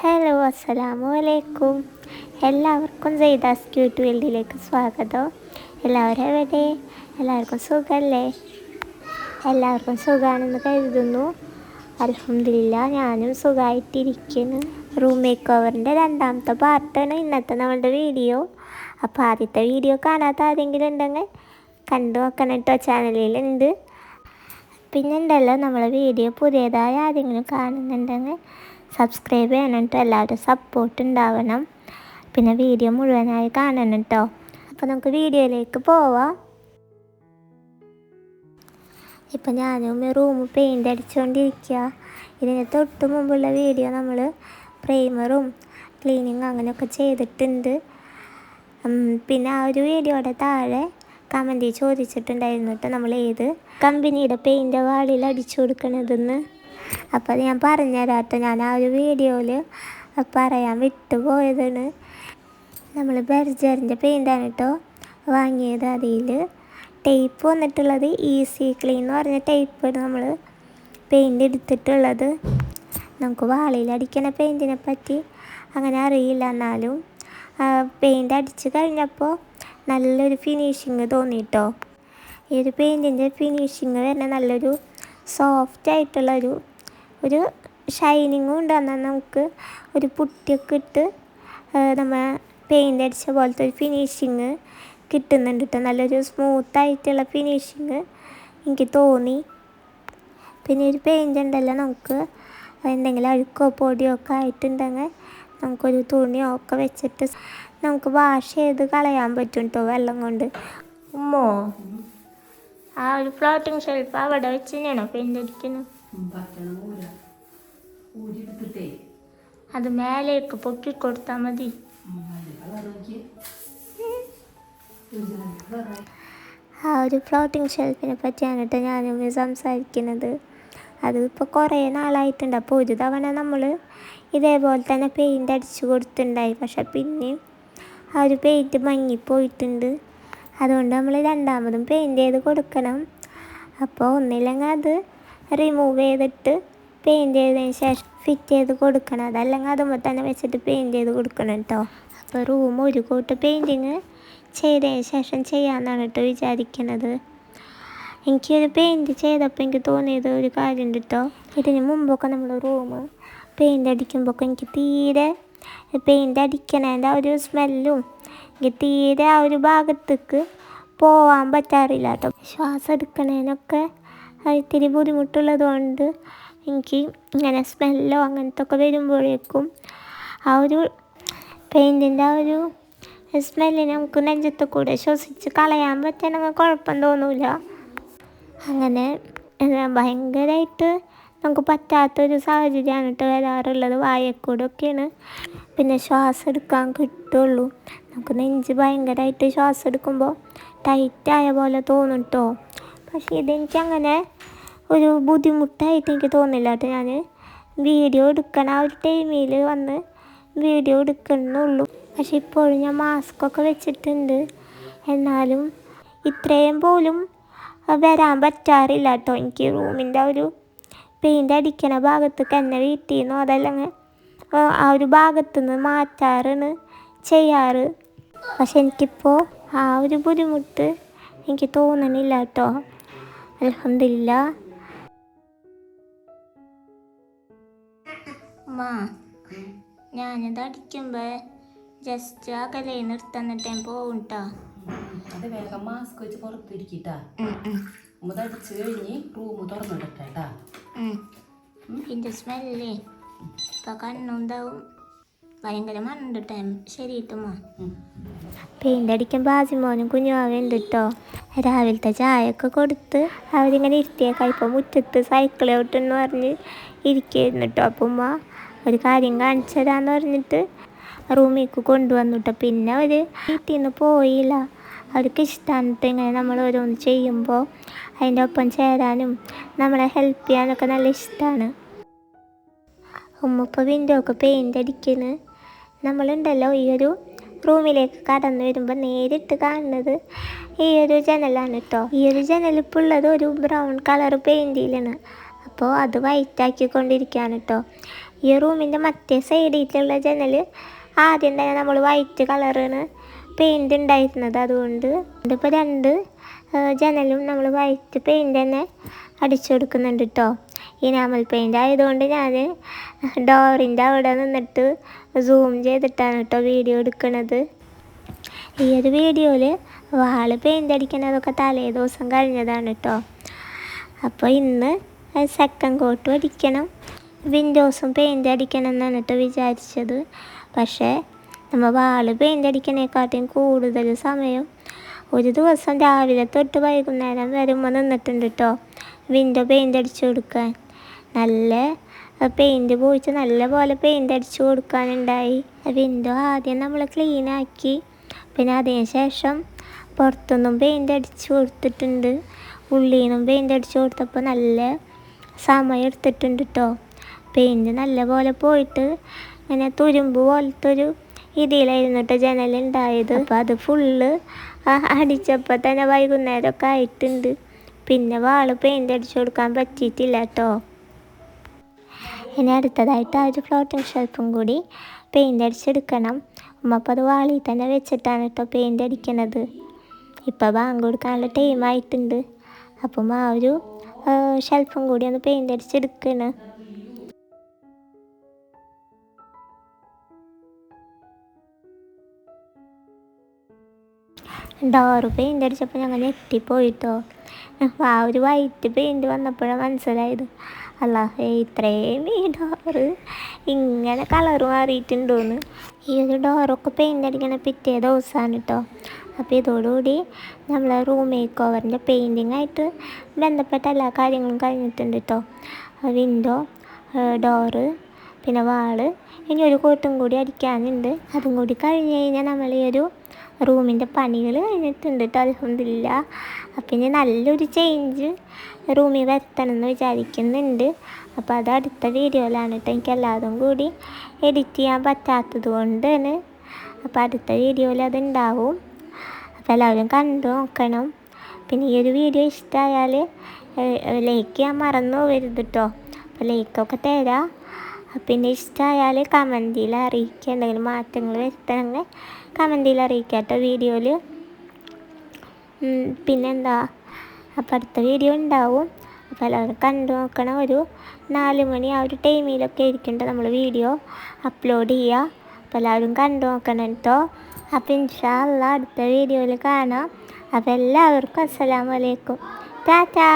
Hello അസ്സലാമു അലൈക്കും എല്ലാവർക്കും സെയ്ദാസ് ക്യൂട്ട് വേൾഡിലേക്ക് സ്വാഗതം. എല്ലാവരും എവിടെ? എല്ലാവർക്കും സുഖമല്ലേ എല്ലാവർക്കും സുഖമാണെന്ന് കരുതുന്നു. അലഹമില്ല ഞാനും സുഖമായിട്ടിരിക്കുന്നു റൂം മേക്ക് ഓവറിന്റെ രണ്ടാമത്തെ പാർട്ടാണ് ഇന്നത്തെ നമ്മളുടെ വീഡിയോ. അപ്പോൾ ആദ്യത്തെ വീഡിയോ കാണാത്ത ആരെങ്കിലും ഉണ്ടെങ്കിൽ കണ്ടു നോക്കണം കേട്ടോ ചാനലിലുണ്ട്. പിന്നെ ഉണ്ടല്ലോ നമ്മളെ വീഡിയോ പുതിയതായ ആരെങ്കിലും കാണുന്നുണ്ടെങ്കിൽ സബ്സ്ക്രൈബ് ചെയ്യണം കേട്ടോ എല്ലാവരും സപ്പോർട്ട് ഉണ്ടാവണം. പിന്നെ വീഡിയോ മുഴുവനായി കാണണം കേട്ടോ അപ്പോൾ നമുക്ക് വീഡിയോയിലേക്ക് പോവാം. ഇപ്പം ഞാനും റൂം പെയിന്റ് അടിച്ചുകൊണ്ടിരിക്കുക ഇതിന് തൊട്ട് മുമ്പുള്ള വീഡിയോ നമ്മൾ പ്രൈമറും ക്ലീനിങ് അങ്ങനെയൊക്കെ ചെയ്തിട്ടുണ്ട്. പിന്നെ ആ ഒരു വീഡിയോയുടെ താഴെ കമന്റിൽ ചോദിച്ചിട്ടുണ്ടായിരുന്നു കേട്ടോ നമ്മൾ ഏത് കമ്പനിയുടെ പെയിന്റ് വാളിൽ അടിച്ചു കൊടുക്കണതെന്ന്. അപ്പോൾ അത് ഞാൻ പറഞ്ഞുതരാം കേട്ടോ ഞാൻ ആ ഒരു വീഡിയോയിൽ പറയാൻ വിട്ടുപോയതാണ്. നമ്മൾ ബെർജറിന്റെ പെയിന്റാണ് കേട്ടോ വാങ്ങിയത് അതിൽ ടേപ്പ് വന്നിട്ടുള്ളത് ഈസി ക്ലീൻ എന്ന് പറഞ്ഞ ടേപ്പ് നമ്മൾ പെയിന്റ് എടുത്തിട്ടുള്ളത്. നമുക്ക് വാളിയിൽ അടിക്കണ പെയിന്റിനെ പറ്റി അങ്ങനെ അറിയില്ല എന്നാലും. പെയിന്റ് അടിച്ച് കഴിഞ്ഞപ്പോൾ നല്ലൊരു ഫിനിഷിങ് തോന്നിയിട്ടോ ഈ ഒരു പെയിന്റിന്റെ ഫിനിഷിങ് വരുന്ന നല്ലൊരു സോഫ്റ്റ് ആയിട്ടുള്ളൊരു ഒരു ഷൈനിങ്ങും ഉണ്ട് എന്നാൽ നമുക്ക് ഒരു പുട്ടിയൊക്കെ ഇട്ട് നമ്മൾ പെയിന്റ് അടിച്ച പോലത്തെ ഒരു ഫിനിഷിങ് കിട്ടുന്നുണ്ട് കേട്ടോ നല്ലൊരു സ്മൂത്തായിട്ടുള്ള ഫിനിഷിങ് എനിക്ക് തോന്നി. പിന്നെ ഒരു പെയിന്റ് ഉണ്ടല്ലോ നമുക്ക്. എന്തെങ്കിലും അഴുക്കോ പൊടിയോ ഒക്കെ ആയിട്ടുണ്ടെങ്കിൽ നമുക്കൊരു തുണിയോ ഒക്കെ വെച്ചിട്ട് നമുക്ക് വാഷ് ചെയ്ത് കളയാൻ പറ്റും കേട്ടോ വെള്ളം കൊണ്ട്. ഉമ്മോ? ആ ഒരു ഫ്ലോട്ടിങ് ഷെൽഫ് അവിടെ വെച്ച് തന്നെയാണോ പെയിന്റ് അടിക്കുന്നത് അത് മേലേക്ക് പൊക്കി കൊടുത്താൽ മതി. ആ ഒരു ഫ്ലോട്ടിംഗ് ഷെൽഫിനെ പറ്റിയാണ് കേട്ടോ ഞാനും സംസാരിക്കുന്നത്. അത് ഇപ്പോൾ കുറേ നാളായിട്ടുണ്ട്. അപ്പോൾ ഒരു തവണ നമ്മൾ ഇതേപോലെ തന്നെ പെയിന്റ് അടിച്ചു കൊടുത്തിട്ടുണ്ടായി. പക്ഷെ പിന്നെയും ആ ഒരു പെയിന്റ് മങ്ങിപ്പോയിട്ടുണ്ട്. അതുകൊണ്ട് നമ്മൾ രണ്ടാമതും പെയിന്റ് ചെയ്ത് കൊടുക്കണം. അപ്പോൾ ഒന്നില്ലെങ്കിൽ അത് റിമൂവ് ചെയ്തിട്ട് പെയിന്റ് ചെയ്തതിന് ശേഷം ഫിറ്റ് ചെയ്ത് കൊടുക്കണം. അതല്ലെങ്കിൽ അതുമ്പോൾ തന്നെ വെച്ചിട്ട് പെയിന്റ് ചെയ്ത് കൊടുക്കണം കേട്ടോ അപ്പോൾ റൂം ഒരു കൂട്ട് പെയിന്റിങ് ചെയ്തതിന് ശേഷം ചെയ്യാമെന്നാണ് കേട്ടോ വിചാരിക്കുന്നത് എനിക്കൊരു പെയിന്റ് ചെയ്തപ്പോൾ എനിക്ക് തോന്നിയത് ഒരു കാര്യം കേട്ടോ ഇതിന് മുമ്പൊക്കെ നമ്മൾ റൂം പെയിന്റ് അടിക്കുമ്പോൾ എനിക്ക് തീരെ പെയിന്റ് അടിക്കണേന്റെ ആ ഒരു സ്മെല്ലും എനിക്ക് തീരെ ആ ഒരു ഭാഗത്തേക്ക് പോവാൻ പറ്റാറില്ല കേട്ടോ ശ്വാസം എടുക്കണേനൊക്കെ അത് ഇത്തിരി ബുദ്ധിമുട്ടുള്ളത് എനിക്ക് ഇങ്ങനെ സ്മെല്ലോ അങ്ങനത്തെ ഒക്കെ വരുമ്പോഴേക്കും ആ ഒരു പെയിന്റിന്റെ ആ ഒരു സ്മെല്ലിനെ നമുക്ക് നെഞ്ചത്ത് കൂടെ ശ്വസിച്ച് കളയാൻ പറ്റണമെങ്കിൽ കുഴപ്പം തോന്നൂല. അങ്ങനെ ഭയങ്കരമായിട്ട് നമുക്ക് പറ്റാത്തൊരു സാഹചര്യമാണ് കേട്ടോ വരാറുള്ളത് വായക്കൂടൊക്കെയാണ്. പിന്നെ ശ്വാസം എടുക്കാൻ കിട്ടുള്ളൂ. നമുക്ക് നെഞ്ച് ഭയങ്കരമായിട്ട് ശ്വാസം എടുക്കുമ്പോൾ ടൈറ്റായ പോലെ തോന്നും കേട്ടോ. പക്ഷേ ഇതെനിക്ക് അങ്ങനെ ഒരു ബുദ്ധിമുട്ടായിട്ട് എനിക്ക് തോന്നില്ല അത് ഞാൻ വീഡിയോ എടുക്കണ ആ ഒരു ടൈമിൽ വന്ന് വീഡിയോ എടുക്കണമെന്നുള്ളൂ പക്ഷെ ഇപ്പോഴും ഞാൻ മാസ്കൊക്കെ വെച്ചിട്ടുണ്ട്. എന്നാലും ഇത്രയും പോലും വരാൻ പറ്റാറില്ല കേട്ടോ. എനിക്ക് റൂമിന്റെ ഒരു പെയിന്റ് അടിക്കണ ഭാഗത്തേക്ക് എന്നെ വീട്ടിൽ നിന്നോ അതല്ലെങ്കിൽ ആ ഒരു ഭാഗത്തു നിന്ന് മാറ്റാറാണ് ചെയ്യാറ്. പക്ഷെ എനിക്കിപ്പോൾ ആ ഒരു ബുദ്ധിമുട്ട് എനിക്ക് തോന്നണില്ല കേട്ടോ. അലഹമില്ല ഞാനിത് അടിക്കുമ്പോ ജസ്റ്റ് അകലെ നിർത്തന്നിട്ട് ഞാൻ പോകും കേട്ടോ അത് വേഗം മാസ്ക് വെച്ച് പുറത്തിരിക്കട്ടാ. ഇത് അടിച്ച് കഴിഞ്ഞ് റൂം തുറന്നിടട്ടാ ഇതിന്റെ സ്മെല്ലേ ഇപ്പൊ കണ്ണുണ്ടാവും ഭയങ്കര അടിക്കാൻ ടൈം ശരി കിട്ടുമോ പെയിന്റ് അടിക്കുമ്പോൾ ആസിമോനും കുഞ്ഞുമാവുണ്ട് കേട്ടോ രാവിലത്തെ ചായയൊക്കെ കൊടുത്ത് അവരിങ്ങനെ ഇരുത്തിയേക്കാം. ഇപ്പോൾ മുറ്റത്ത് സൈക്കിൾ ഔട്ടെന്ന് പറഞ്ഞ് ഇരിക്കുകയായിരുന്നു കേട്ടോ അപ്പം ഉമ്മ ഒരു കാര്യം കാണിച്ചു തരാമെന്ന് പറഞ്ഞിട്ട് റൂമിലേക്ക് കൊണ്ടുവന്നു കേട്ടോ പിന്നെ അവർ വീട്ടിൽ നിന്ന് പോയില്ല. അവർക്ക് ഇഷ്ടമാണ് ഇങ്ങനെ നമ്മൾ ഓരോന്ന് ചെയ്യുമ്പോൾ അതിന്റെ ഒപ്പം ചേരാനും നമ്മളെ ഹെൽപ്പ് ചെയ്യാനൊക്കെ നല്ല ഇഷ്ടമാണ് ഉമ്മ ഇപ്പോൾ വിൻഡോ ഒക്കെ പെയിന്റ് അടിക്കുന്നു നമ്മളുണ്ടല്ലോ ഈ ഒരു റൂമിലേക്ക് കടന്നു വരുമ്പോൾ നേരിട്ട് കാണുന്നത് ഈ ഒരു ജനലാണ് കേട്ടോ ഈ ഒരു ഉള്ളത് ഒരു ബ്രൗൺ കളർ പെയിന്റിലാണ് അപ്പോൾ അത് വൈറ്റ് ആക്കിക്കൊണ്ടിരിക്കുകയാണ് കേട്ടോ ഈ റൂമിന്റെ മറ്റേ സൈഡിലുള്ള ജനൽ ആദ്യം തന്നെ നമ്മൾ വൈറ്റ് കളറാണ് പെയിന്റ് ഉണ്ടായിരുന്നത്. അതുകൊണ്ട് ഇതിപ്പോൾ രണ്ട് ജനലും നമ്മൾ വൈറ്റ് പെയിന്റ് തന്നെ അടിച്ചു കൊടുക്കുന്നുണ്ട് കേട്ടോ ഇനാമൽ പെയിന്റ് ആയതുകൊണ്ട് ഞാൻ ഡോറിന്റെ അവിടെ നിന്നിട്ട് സൂം ചെയ്തിട്ടാണ് കേട്ടോ വീഡിയോ എടുക്കുന്നത് ഈ ഒരു വീഡിയോയിൽ വാൾ പെയിന്റ് അടിക്കുന്നതൊക്കെ തലേ ദിവസം കഴിഞ്ഞതാണ് കേട്ടോ അപ്പോൾ ഇന്ന് സെക്കൻഡ് കോട്ടും അടിക്കണം. വിൻഡോസും പെയിന്റ് അടിക്കണം എന്നാണ് കേട്ടോ വിചാരിച്ചത്. പക്ഷേ നമ്മൾ വാൾ പെയിന്റ് അടിക്കണേക്കാട്ടിയും കൂടുതൽ സമയം ഒരു ദിവസം രാവിലെ തൊട്ട് വൈകുന്നേരം വരുമ്പോൾ നിന്നിട്ടുണ്ട് കേട്ടോ വിൻഡോ പെയിന്റ് അടിച്ചു കൊടുക്കാൻ. നല്ല പെയിന്റ് പോയിച്ച് നല്ല പോലെ പെയിന്റ് അടിച്ചു കൊടുക്കാനുണ്ടായി. വിൻഡോ ആദ്യം നമ്മൾ ക്ലീനാക്കി പിന്നെ അതിന് ശേഷം പുറത്തുനിന്നും പെയിന്റ് അടിച്ചു കൊടുത്തിട്ടുണ്ട്. ഉള്ളിൽ നിന്നും പെയിന്റ് അടിച്ചു കൊടുത്തപ്പോൾ നല്ല സമയം എടുത്തിട്ടുണ്ട് കേട്ടോ പെയിന്റ് നല്ല പോലെ പോയിട്ട് ഇങ്ങനെ തുരുമ്പ് പോലത്തെ ഒരു ഇതിലായിരുന്നു കേട്ടോ ജനലുണ്ടായത്. അപ്പോൾ അത് ഫുള്ള് അടിച്ചപ്പോൾ തന്നെ വൈകുന്നേരമൊക്കെ ആയിട്ടുണ്ട്. പിന്നെ വാൾ പെയിന്റ് അടിച്ചു കൊടുക്കാൻ പറ്റിയിട്ടില്ല കേട്ടോ. ഇനി അടുത്തതായിട്ട് ആ ഒരു ഫ്ലോട്ടിംഗ് ഷെൽഫും കൂടി പെയിന്റ് അടിച്ചെടുക്കണം. ഉമ്മ അത് വാളിൽ തന്നെ വെച്ചിട്ടാണ് കേട്ടോ പെയിന്റ് അടിക്കണത്. ഇപ്പോൾ ബാങ്ക് കൊടുക്കാനുള്ള ടൈം ആയിട്ടുണ്ട്. അപ്പം ആ ഒരു ഷെൽഫും കൂടി ഒന്ന് പെയിന്റ് അടിച്ചെടുക്കണം. ഡോറ് പെയിന്റ് അടിച്ചപ്പോൾ ഞങ്ങൾ ഞെട്ടിപ്പോയിട്ടോ. ആ ഒരു വൈറ്റ് പെയിന്റ് വന്നപ്പോഴാണ് മനസ്സിലായത്. അല്ല ഇത്രയും ഈ ഡോറ് ഇങ്ങനെ കളർ മാറിയിട്ടുണ്ടോന്ന്. ഈ ഒരു ഡോറൊക്കെ പെയിന്റ് അടിക്കണ പിറ്റേ ദിവസമാണ് കേട്ടോ അപ്പോൾ ഇതോടുകൂടി നമ്മളെ റൂം മേക്ക് ഓവറിന്റെ പെയിന്റിങ് ആയിട്ട് ബന്ധപ്പെട്ട എല്ലാ കാര്യങ്ങളും കഴിഞ്ഞിട്ടുണ്ട് കേട്ടോ വിൻഡോ ഡോറ് പിന്നെ വാൾ ഇനി ഒരു കോട്ടും കൂടി അടിക്കാനുണ്ട്. അതും കൂടി കഴിഞ്ഞ് കഴിഞ്ഞാൽ നമ്മൾ ഈ ഒരു റൂമിന്റെ പണികൾ കഴിഞ്ഞിട്ടുണ്ട് കേട്ടോ അലഹമില്ല അപ്പം ഇനി നല്ലൊരു ചേഞ്ച് റൂമിൽ വരുത്തണം എന്ന് വിചാരിക്കുന്നുണ്ട്. അപ്പോൾ അത് അടുത്ത വീഡിയോയിലാണ് കേട്ടോ എനിക്ക് എല്ലാതും കൂടി എഡിറ്റ് ചെയ്യാൻ പറ്റാത്തത് കൊണ്ട് തന്നെ അപ്പോൾ അടുത്ത വീഡിയോയിൽ അതുണ്ടാവും അപ്പോൾ എല്ലാവരും കണ്ടു നോക്കണം. പിന്നെ ഈ ഒരു വീഡിയോ ഇഷ്ടമായാൽ ലൈക്ക് ചെയ്യാൻ മറന്നു പോകരുത് കേട്ടോ അപ്പോൾ ലൈക്കൊക്കെ തരാം. പിന്നെ ഇഷ്ടമായാൽ കമന്റിൽ അറിയിക്കുക. എന്തെങ്കിലും മാറ്റങ്ങൾ വരുത്തണമെങ്കിൽ കമന്റിൽ അറിയിക്കുക കേട്ടോ വീഡിയോയിൽ. പിന്നെന്താ? അപ്പം അടുത്ത വീഡിയോ ഉണ്ടാവും. അപ്പോൾ എല്ലാവരും കണ്ടു നോക്കണം. ഒരു നാല് മണി ആ ഒരു ടൈമിലൊക്കെ ഇരിക്കണ്ട നമ്മൾ വീഡിയോ അപ്ലോഡ് ചെയ്യുക. അപ്പോൾ എല്ലാവരും കണ്ടു നോക്കണം കേട്ടോ അപ്പോൾ ഇൻഷാല്ല അടുത്ത വീഡിയോയിൽ കാണാം. അപ്പോൾ എല്ലാവർക്കും അസ്സലാമലൈക്കും ടാറ്റാ.